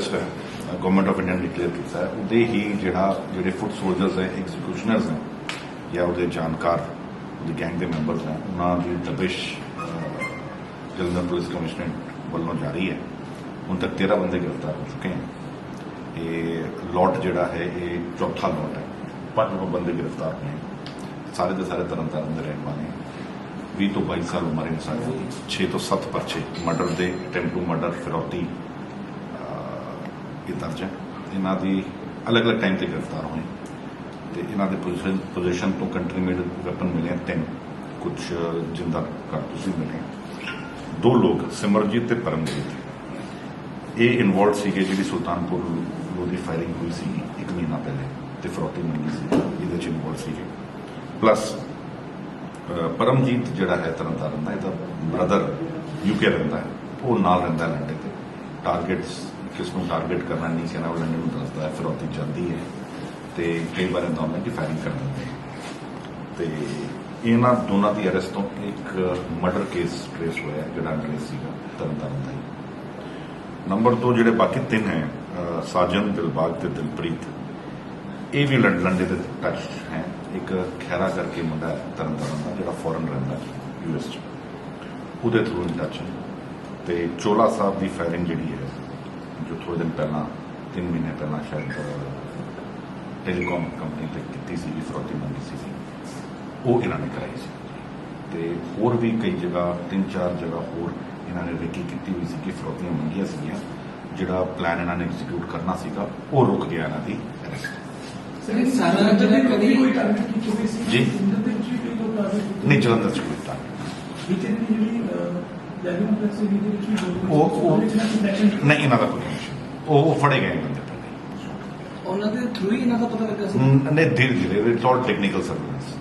Arrest uh, ਹੈ government of India ਨੇ declare ਕੀਤਾ ਉਹਦੇ ਹੀ ਜਿਹੜਾ, ਜਿਹੜੇ ਫੁੱਟ ਸੋਲਜਰਸ ਹੈ ਐਗਜ਼ੀਕਿਊਸ਼ਨਰਸ ਹੈ, ਜਾਂ ਉਹਦੇ ਜਾਣਕਾਰ, ਉਹਦੀ ਗੈਂਗ ਦੇ ਮੈਂਬਰਸ ਹੈ, ਉਹਨਾਂ ਦੀ ਤਬਿਸ਼ ਜਲੰਧਰ ਪੁਲਿਸ ਕਮਿਸ਼ਨਰ ਵੱਲੋਂ ਜਾਰੀ ਹੈ। ਹੁਣ ਤੱਕ 13 ਬੰਦੇ ਗ੍ਰਿਫਤਾਰ ਹੋ ਚੁੱਕੇ ਹਨ। ਇਹ ਲੋਟ ਜਿਹੜਾ ਹੈ, ਇਹ ਚੌਥਾ ਲੋਟ ਹੈ। ਪੰਜ ਬੰਦੇ ਗ੍ਰਿਫਤਾਰ ਹੋਏ ਸਾਰੇ ਦੇ ਸਾਰੇ ਤਰਨ ਤਾਰਨ ਦੇ ਰਹਿਣ ਵਾਲੇ 20 ਤੋਂ 22 ਸਾਲ ਉਮਰ ਇਨਸਾਨ ਦੀ 6 ਤੋਂ 7 ਪਰਚੇ, ਮਰਡਰ ਦੇ, ਅਟੈਂਪਟ ਟੂ ਮਰਡਰ, ਫਿਰੌਤੀ ਇਹ ਦਰਜ ਹੈ। ਇਹਨਾਂ ਦੀ ਅਲੱਗ-ਅਲੱਗ ਟਾਈਮ ਤੇ ਗ੍ਰਿਫਤਾਰ ਹੋਏ। ਤੇ ਇਹਨਾਂ ਦੇ ਪੋਜੀਸ਼ਨ ਪੋਜੀਸ਼ਨ ਤੋਂ ਕੰਟਰੀ ਮੇਡ ਵੈਪਨ ਮਿਲੇ ਤਿੰਨ। ਕੁਝ ਜਿੰਦਾ ਕਾਰਤੂਸ ਵੀ ਮਿਲੇ ਦੋ ਲੋਕ, ਸਿਮਰਜੀਤ ਤੇ ਪਰਮਜੀਤ। ਇਹ ਇਨਵੋਲਡ ਸੀਗੇ ਜਿਹੜੀ ਸੁਲਤਾਨਪੁਰ ਲੋਧੀ ਫਾਇਰਿੰਗ ਹੋਈ ਸੀ ਇੱਕ ਮਹੀਨਾ ਪਹਿਲੇ ਤੇ ਫਰੋਤੀ ਮੰਗੀ ਸੀ ਇਹਦੇ ਚ ਇਨਵੋਲਡ ਸੀਗੇ। ਪਲੱਸ ਪਰਮਜੀਤ ਜਿਹੜਾ ਹੈ ਤਰਨਤਾਰਨ ਦਾ, ਇਹਦਾ ਬ੍ਰਦਰ ਯੂਕੇ ਰਹਿੰਦਾ ਹੈ। ਉਹ ਨਾਲ ਰਹਿੰਦਾ ਲੰਡੇ ਤੇ। ਟਾਰਗੇਟਸ ਕਿਸ ਨੂੰ ਟਾਰਗੇਟ ਕਰਨਾ ਨਹੀਂ, ਕਹਿਣਾ ਉਹ ਲੰਡਨ ਨੂੰ ਦੱਸਦਾ ਹੈ ਫਰੋਤੀ ਚੱਲਦੀ ਹੈ ਤੇ ਕਈ ਵਾਰ ਇਹਦਾ ਹੁੰਦਾ ਕਿ ਫਾਇਰਿੰਗ ਕਰ ਦਿੰਦੇ ਤੇ ਇਹਨਾਂ ਦੋਨਾਂ ਦੀ ਅਰੈਸਟ ਤੋਂ ਇੱਕ ਮਰਡਰ ਕੇਸ ਟ੍ਰੇਸ ਹੋਇਆ, ਜਿਹੜਾ ਅੰਗਰੇਜ਼ ਸੀਗਾ, ਤਰਨਤਾਰਨ ਦਾ ਨੰਬਰ 2 ਜਿਹੜੇ ਬਾਕੀ ਤਿੰਨ ਹੈ ਸਾਜਨ, ਦਿਲਬਾਗ ਤੇ ਦਿਲਪ੍ਰੀਤ, ਇਹ ਵੀ ਲੰ- ਲੰਡੇ ਦੇ ਟੱਚ ਹੈ। ਇੱਕ ਖੈਰਾ ਕਰਕੇ ਮੁੰਡਾ ਤਰਨਤਾਰਨ ਦਾ, ਜਿਹੜਾ ਫੋਰਨ ਰਹਿੰਦਾ ਯੂ ਐਸ ਚ। ਉਹਦੇ ਥਰੂ ਇਨ ਟੱਚ ਤੇ ਚੋਲਾ ਸਾਹਿਬ ਦੀ ਫਾਇਰਿੰਗ ਜਿਹੜੀ ਹੈ ਜੋ ਥੋੜੇ ਦਿਨ ਪਹਿਲਾਂ 3 ਮਹੀਨੇ ਪਹਿਲਾਂ ਸ਼ਾਇਦ ਟੈਲੀਕਾਮ ਕੰਪਨੀ ਤੇ ਕੀਤੀ ਸੀ ਫਰੋਤੀ ਮੰਗੀ ਸੀ। ਉਹ ਇਹਨਾਂ ਨੇ ਕਰਾਈ ਸੀ। ਤੇ ਹੋਰ ਵੀ ਕਈ ਜਗ੍ਹਾ ਤਿੰਨ ਚਾਰ ਜਗ੍ਹਾ ਹੋਰ ਇਹਨਾਂ ਨੇ ਰੇਕੀ ਕੀਤੀ ਹੋਈ ਸੀ ਕਿ ਫਰੋਤੀਆਂ ਮੰਗੀਆਂ ਸੀਗੀਆਂ। ਜਿਹੜਾ ਪਲਾਨ ਇਹਨਾਂ ਨੇ ਐਗਜ਼ੀਕਿਊਟ ਕਰਨਾ ਸੀਗਾ ਉਹ ਰੁਕ ਗਿਆ ਇਹਨਾਂ ਦੀ arrest। ਸਰ ਇਹ ਸਾਰਾ ਜਿਹੜਾ ਕਦੀ ਕੋਈ ਟਾਰਗੇਟ ਕੀਤੀ ਹੋਈ ਸੀ? ਜੀ। ਵੀ ਨਹੀਂ ਜਲੰਧਰ ਚ ਕੋਈ target ਉਹ- ਨਹੀਂ ਇਹਨਾਂ ਦਾ ਕੋਈ। ਉਹ ਉਹ ਫੜੇ ਗਏ ਪਹਿਲੇ ਉਹਨਾਂ ਦੇ ਥਰੂ ਹੀ ਇਹਨਾਂ ਦਾ ਪਤਾ ਲੱਗਾ ਸੀ? ਨਹੀਂ ਧੀਰੇ ਧੀਰੇ ਇਟਸ ਆਲ ਟੈਕਨੀਕਲ ਸਰਵੇਲੈਂਸ